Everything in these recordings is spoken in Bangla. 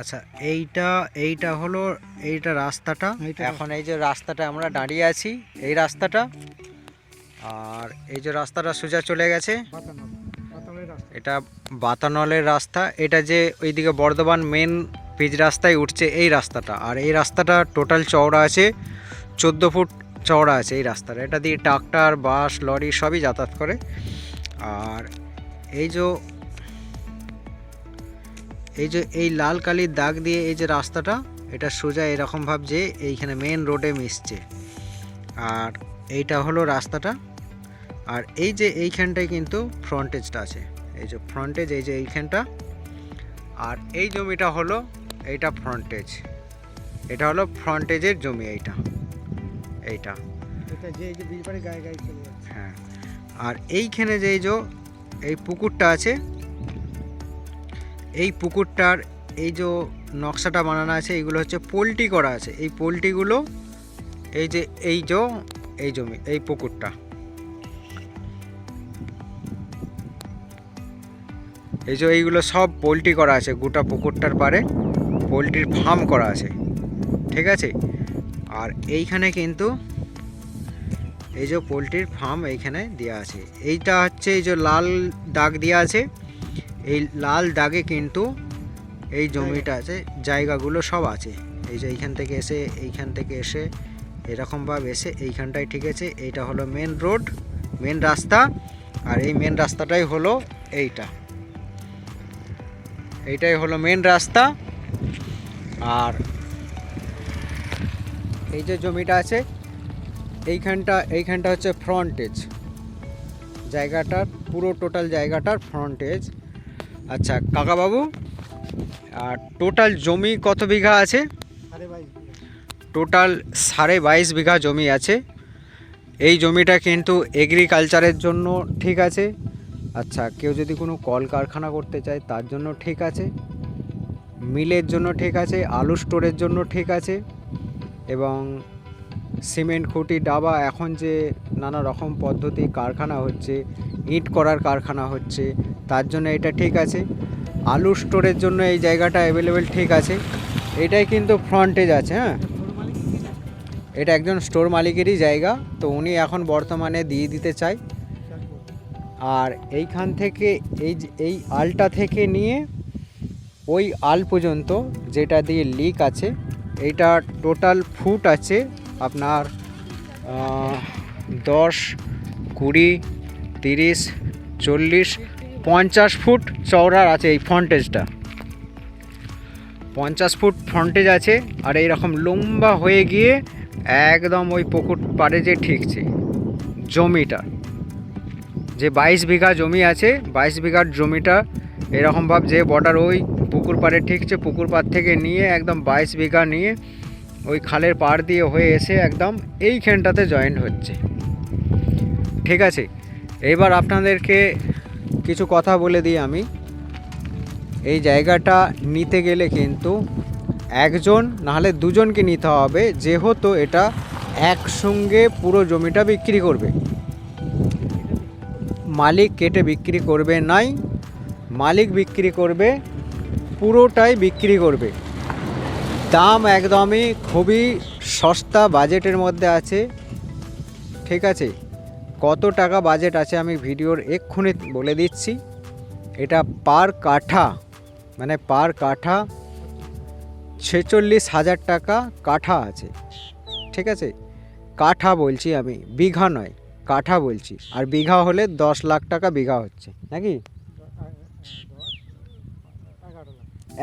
আচ্ছা এইটা এইটা হলো এইটা রাস্তাটা। এইটা এখন এই যে রাস্তাটা আমরা দাঁড়িয়ে আছি এই রাস্তাটা। আর এই যে রাস্তাটা সোজা চলে গেছে। এটা বাতানলের রাস্তা। এটা যে ওইদিকে বর্ধমান মেন পিচ রাস্তায় উঠছে এই রাস্তাটা। আর এই রাস্তাটা টোটাল চওড়া আছে চোদ্দ ফুট চওড়া আছে এই রাস্তাটা এটা দিয়ে ট্রাক্টর বাস লরি সবই যাতায়াত করে। আর এই যে এই যে এই লাল কালির দাগ দিয়ে এই যে রাস্তাটা এটা সোজা এরকম ভাব যে এইখানে মেন রোডে মিশছে। আর এইটা হলো রাস্তাটা। আর এই যে এইখানটায় কিন্তু ফ্রন্টেজটা আছে। এই যে ফ্রন্টেজ এই যে এইখানটা। আর এই জমিটা হলো এইটা ফ্রন্টেজ এটা হলো ফ্রন্টেজের জমি এইটা। এইটা। হ্যাঁ। আর এইখানে যে এই যে এই পুকুরটা আছে এই পুকুরটার এই যে নকশাটা বানানো আছে, এইগুলো হচ্ছে পোলট্রি করা আছে। এই পোলট্রিগুলো এই যে এই যে, এই জমি, এই পুকুরটা। এই যে এইগুলো সব পোলট্রি করা আছে, গোটা পুকুরটার পারে পোলট্রির ফার্ম করা আছে, ঠিক আছে? আর এইখানে কিন্তু এই যে পোলট্রির ফার্ম এইখানে দেওয়া আছে। এইটা হচ্ছে এই যে লাল দাগ দেওয়া আছে। এই লাল দাগে কিন্তু এই জমিটা আছে, জায়গাগুলো সব আছে। এই যে এইখান থেকে এসে, এইখান থেকে এসে এরকমভাবে এসে এইখানটায় ঠিক আছে, এইটা হলো মেন রোড মেন রাস্তা, আর এই মেন রাস্তাটাই হলো এইটা। এইটাই হলো মেন রাস্তা, আর এই যে জমিটা আছে, এইখানটা এইখানটা হচ্ছে ফ্রন্টেজ জায়গাটার, পুরো টোটাল জায়গাটার ফ্রন্টেজ আচ্ছা কাকাবাবু আর টোটাল জমি কত বিঘা আছে? টোটাল সাড়ে বাইশ বিঘা জমি আছে। এই জমিটা কিন্তু এগ্রিকালচারের জন্য ঠিক আছে। আচ্ছা কেউ যদি কোনো কলকারখানা করতে চায় তার জন্য ঠিক আছে। মিলের জন্য ঠিক আছে আলু স্টোরের জন্য ঠিক আছে। এবং সিমেন্ট খুঁটি ডাবা এখন যে নানা রকম পদ্ধতি কারখানা হচ্ছে ইট করার কারখানা হচ্ছে তার জন্য এটা ঠিক আছে। আলু স্টোরের জন্য এই জায়গাটা অ্যাভেলেবেল ঠিক আছে। এটাই কিন্তু ফ্রন্টেজ আছে হ্যাঁ? এটা একজন স্টোর মালিকেরই জায়গা, তো উনি এখন বর্তমানে দিয়ে দিতে চায়। আর এইখান থেকে এই এই আলটা থেকে নিয়ে ওই আল পর্যন্ত যেটা দিয়ে লিক আছে, এইটা টোটাল ফুট আছে আপনার দশ, কুড়ি, তিরিশ, চল্লিশ পঞ্চাশ ফুট চওড়ার আছে এই ফ্রন্টেজটা। পঞ্চাশ ফুট ফ্রন্টেজ আছে আর এইরকম লম্বা হয়ে গিয়ে একদম ওই পুকুর পাড়ে যে ঠিকছে, জমিটা। যে বাইশ বিঘা জমি আছে, বাইশ বিঘার জমিটা এরকম ভাব যে বর্ডার ওই পুকুর পাড়ে ঠিকছে, পুকুর পাড় থেকে নিয়ে একদম বাইশ বিঘা নিয়ে ওই খালের পাড় দিয়ে হয়ে এসে একদম এইখানটাতে জয়েন্ট হচ্ছে। ঠিক আছে, এবার আপনাদেরকে কিছু কথা বলে দিই আমি। এই জায়গাটা নিতে গেলে কিন্তু একজন, নাহলে দুজনকে নিতে হবে, যেহেতু এটা একসঙ্গে পুরো জমিটা বিক্রি করবে। মালিক কেটে বিক্রি করবে নাই, মালিক বিক্রি করবে, পুরোটাই বিক্রি করবে। দাম একদমই খুবই সস্তা, বাজেটের মধ্যে আছে। ঠিক আছে? কত টাকা বাজেট আছে আমি ভিডিওর এক্ষুনি বলে দিচ্ছি। এটা পার কাঠা মানে পার কাঠা ছেচল্লিশ হাজার টাকা কাঠা আছে। ঠিক আছে? কাঠা বলছি আমি বিঘা নয় কাঠা বলছি। আর বিঘা হলে দশ লাখ টাকা বিঘা হচ্ছে নাকি?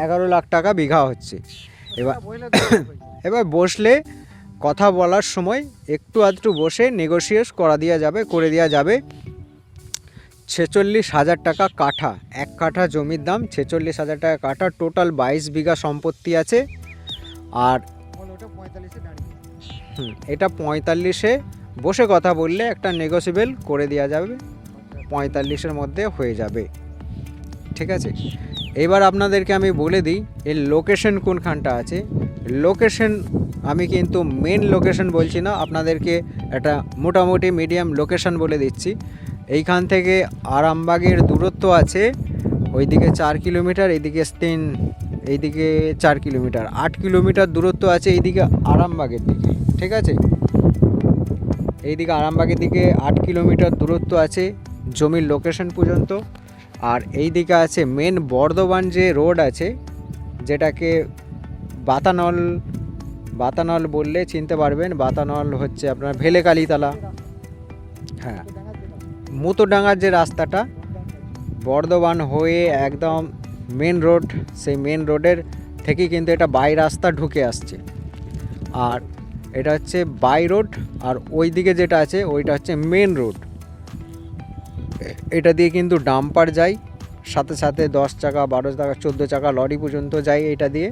এগারো লাখ টাকা বিঘা হচ্ছে। এবার। এবার বসলে কথা বলার সময় একটু আধটু বসে নেগোসিয়েট করা দেওয়া যাবে করে দেওয়া যাবে। ছেচল্লিশ হাজার টাকা কাঠা এক কাঠা জমির দাম ছেচল্লিশ হাজার টাকা কাঠা টোটাল বাইশ বিঘা সম্পত্তি আছে। আর হুম, এটা পঁয়তাল্লিশে বসে কথা বললে একটা নেগোসিয়েবল করে দেওয়া যাবে পঁয়তাল্লিশের মধ্যে হয়ে যাবে। ঠিক আছে? এবার আপনাদেরকে আমি বলে দিই এর লোকেশন কোনখানটা আছে? লোকেশন আমি কিন্তু মেন লোকেশন বলছি না, আপনাদেরকে একটা মোটামুটি মিডিয়াম লোকেশন বলে দিচ্ছি। এইখান থেকে আরামবাগের দূরত্ব আছে, ওইদিকে চার কিলোমিটার এইদিকে তিন, এইদিকে চার কিলোমিটার। আট কিলোমিটার দূরত্ব আছে এইদিকে আরামবাগের দিকে, ঠিক আছে? এইদিকে আরামবাগের দিকে আট কিলোমিটার দূরত্ব আছে জমির লোকেশন পর্যন্ত। আর এইদিকে আছে মেন বর্ধমান যে রোড আছে, যেটাকে বাতানল বাতানল বললে চিনতে পারবেন, বাতানল হচ্ছে আপনার ভেলে কালীতলা। হ্যাঁ। মুতোডাঙ্গার যে রাস্তাটা, বর্ধমান হয়ে একদম মেন রোড, সেই মেন রোডের থেকেই কিন্তু এটা বাই রাস্তা ঢুকে আসছে। আর এটা হচ্ছে বাই রোড, আর ওই দিকে যেটা আছে, ওইটা হচ্ছে মেন রোড। এটা দিয়ে কিন্তু ডাম্পার যায়, সাথে সাথে দশ চাকা, বারো চাকা, চোদ্দ চাকা লরি পর্যন্ত যায় এটা দিয়ে।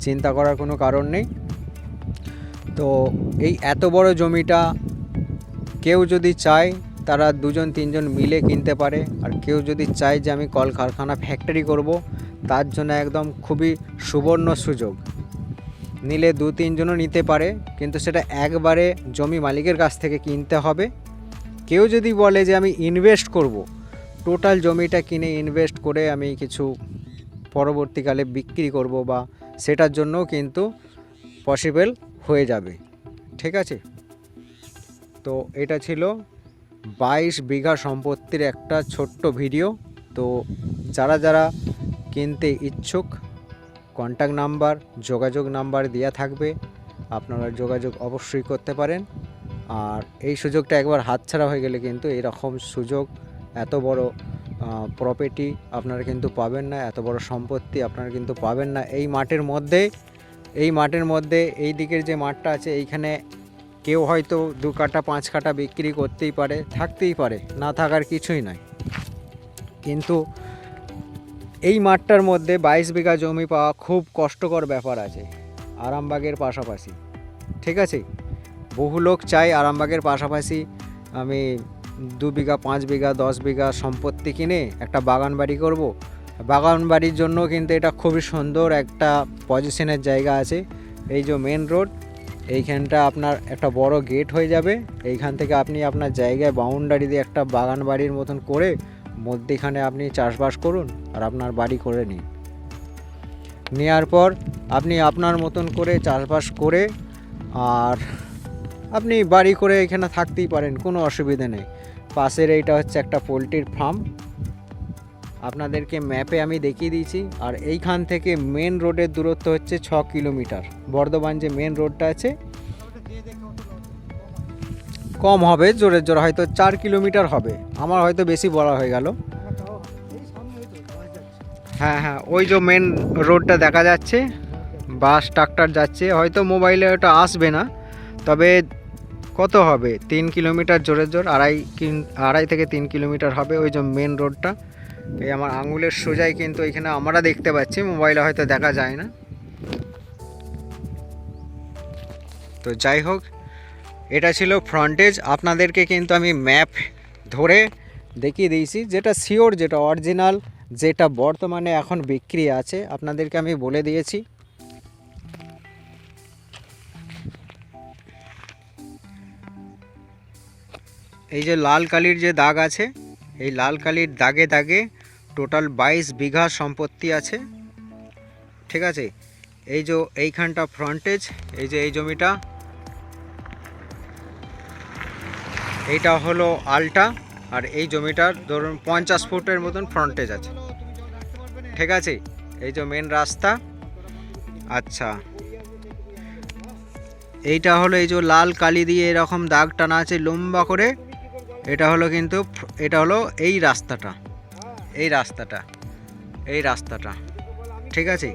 চিন্তা করার কোনো কারণ নেই। তো এই এত বড় জমিটা কেউ যদি চায় তারা দুজন, তিনজন মিলে কিনতে পারে। আর কেউ যদি চায় যে আমি কলকারখানা ফ্যাক্টরি করব, তার জন্য একদম খুবই সুবর্ণ সুযোগ। নিলে দু, তিনজনও নিতে পারে, কিন্তু সেটা একবারে জমি মালিকের কাছ থেকে কিনতে হবে। কেউ যদি বলে যে আমি ইনভেস্ট করব টোটাল জমিটা কিনে ইনভেস্ট করে আমি কিছু পরবর্তীকালে বিক্রি করব বা সেটার জন্যও কিন্তু পসিবল হয়ে যাবে। ঠিক আছে? তো এটা ছিল বাইশ বিঘা সম্পত্তির একটা ছোট্ট ভিডিও। তো যারা যারা কিনতে ইচ্ছুক কন্ট্যাক্ট নাম্বার যোগাযোগ নাম্বার দেওয়া থাকবে। আপনারা যোগাযোগ অবশ্যই করতে পারেন। আর এই সুযোগটা একবার হাতছাড়া হয়ে গেলে কিন্তু এরকম সুযোগ, এত বড় প্রপার্টি আপনারা কিন্তু পাবেন না, এত বড় সম্পত্তি আপনারা কিন্তু পাবেন না। এই মাঠের মধ্যে এই মাঠের মধ্যে, এই দিকের যে মাঠটা আছে, এইখানে কেউ হয়তো দু কাটা পাঁচ কাটা বিক্রি করতেই পারে, থাকতেই পারে, না থাকার কিছুই নয় কিন্তু এই মাঠটার মধ্যে বাইশ বিঘা জমি পাওয়া খুব কষ্টকর ব্যাপার আছে, আরামবাগের পাশাপাশি। ঠিক আছে? বহু লোক চায় আরামবাগের পাশাপাশি আমি দু বিঘা, পাঁচ বিঘা, দশ বিঘা সম্পত্তি কিনে একটা বাগান বাড়ি করব বাগান বাড়ির জন্য কিন্তু এটা খুবই সুন্দর একটা পজিশনের জায়গা আছে। এই যে মেন রোড এইখানটা আপনার একটা বড় গেট হয়ে যাবে। এইখান থেকে আপনি আপনার জায়গায় বাউন্ডারি দিয়ে একটা বাগান বাড়ির মতন করে মধ্যেখানে আপনি চাষবাস করুন আর আপনার বাড়ি করে নিন। নেওয়ার পর আপনি আপনার মতন করে চাষবাস করে আর আপনি বাড়ি করে এখানে থাকতেই পারেন, কোনো অসুবিধা নেই। পাশের এইটা হচ্ছে একটা পোলট্রির ফার্ম আপনাদেরকে ম্যাপে আমি দেখিয়ে দিয়েছি। আর এইখান থেকে মেন রোডের দূরত্ব হচ্ছে ছ কিলোমিটার। বর্ধমান যে মেন রোডটা আছে, কম হবে, জোরে জোরে হয়তো চার কিলোমিটার হবে। আমার হয়তো বেশি বলা হয়ে গেল। হ্যাঁ হ্যাঁ ওই যে মেন রোডটা দেখা যাচ্ছে। বাস ট্রাক্টর যাচ্ছে। হয়তো মোবাইলে ওটা আসবে না। তবে কত হবে? তিন কিলোমিটার জোরে জোর, আড়াই আড়াই থেকে তিন কিলোমিটার হবে ওই যে মেন রোডটা এই আমার আঙুলের সোজাই কিন্তু এখানে আমরা দেখতে পাচ্ছি, মোবাইলে হয়তো দেখা যায় না। তো যাই হোক, এটা ছিল ফ্রন্টেজ আপনাদেরকে কিন্তু আমি ম্যাপ ধরে দেখিয়ে দিয়েছি, যেটা শিওর যেটা অরিজিনাল যেটা বর্তমানে এখন বিক্রি আছে, আপনাদেরকে আমি বলে দিয়েছি। এই যে লাল কালির যে দাগ আছে, এই লাল কালির দাগে দাগে টোটাল বাইশ বিঘা সম্পত্তি আছে। ঠিক আছে? এই যে এইখানটা ফ্রন্টেজ এই যে এই জমিটা, এইটা হলো আলটা, আর এই জমিটার ধরুন পঞ্চাশ ফুটের মতন ফ্রন্টেজ আছে। ঠিক আছে? এই যে মেন রাস্তা। আচ্ছা। এইটা হলো এই যে লাল কালি দিয়ে এরকম দাগ টানা আছে লম্বা করে। এটা হলো কিন্তু, এটা হলো এই রাস্তাটা। এই রাস্তাটা এই রাস্তাটা, ঠিক আছে?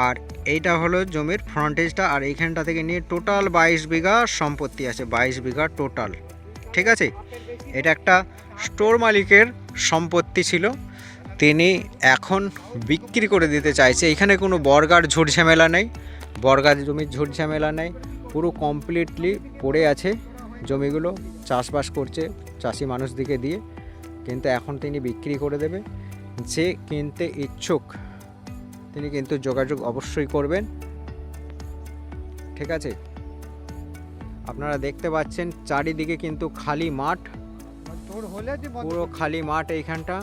আর এইটা হলো জমির ফ্রন্টেজটা আর এইখানটা থেকে নিয়ে টোটাল বাইশ বিঘা সম্পত্তি আছে, বাইশ বিঘা টোটাল ঠিক আছে? এটা একটা স্টোর মালিকের সম্পত্তি ছিল, তিনি এখন বিক্রি করে দিতে চাইছে। এখানে কোনো বর্গার ঝুট ঝামেলা নেই বর্গার জমির ঝুট ঝামেলা নেই, পুরো কমপ্লিটলি পড়ে আছে জমিগুলো, চাষবাস করছে চাষি মানুষদিকে দিয়ে। কিন্তু এখন তিনি বিক্রি করে দেবে। যে কিনতে ইচ্ছুক, তিনি কিন্তু যোগাযোগ অবশ্যই করবেন। ঠিক আছে? আপনারা দেখতে পাচ্ছেন, চারিদিকে কিন্তু খালি মাঠ। পুরো খালি মাঠ এইখানটা।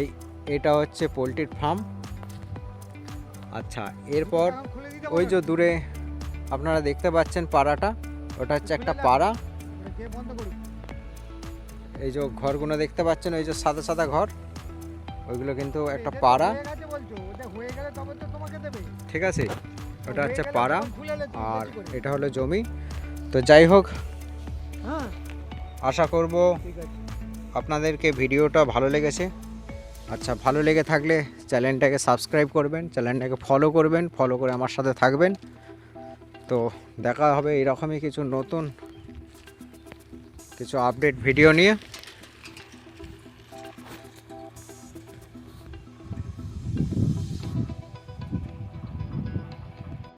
এই, এটা হচ্ছে পোলট্রির ফার্ম। আচ্ছা এরপর ওই যে দূরে আপনারা দেখতে পাচ্ছেন পাড়াটা। ওটা হচ্ছে একটা পাড়া। এই যে ঘরগুলো দেখতে পাচ্ছেন ওই যে সাদা সাদা ঘর ওইগুলো কিন্তু একটা পাড়া। ঠিক আছে ওটা হচ্ছে পাড়া আর এটা হলো জমি। তো যাই হোক হ্যাঁ। আশা করব আপনাদেরকে ভিডিওটা ভালো লেগেছে। আচ্ছা ভালো লেগে থাকলে চ্যানেলটাকে সাবস্ক্রাইব করবেন চ্যানেলটাকে ফলো করবেন ফলো করে আমার সাথে থাকবেন। তো দেখা হবে এরকমই কিছু নতুন কিছু আপডেট ভিডিও নিয়ে।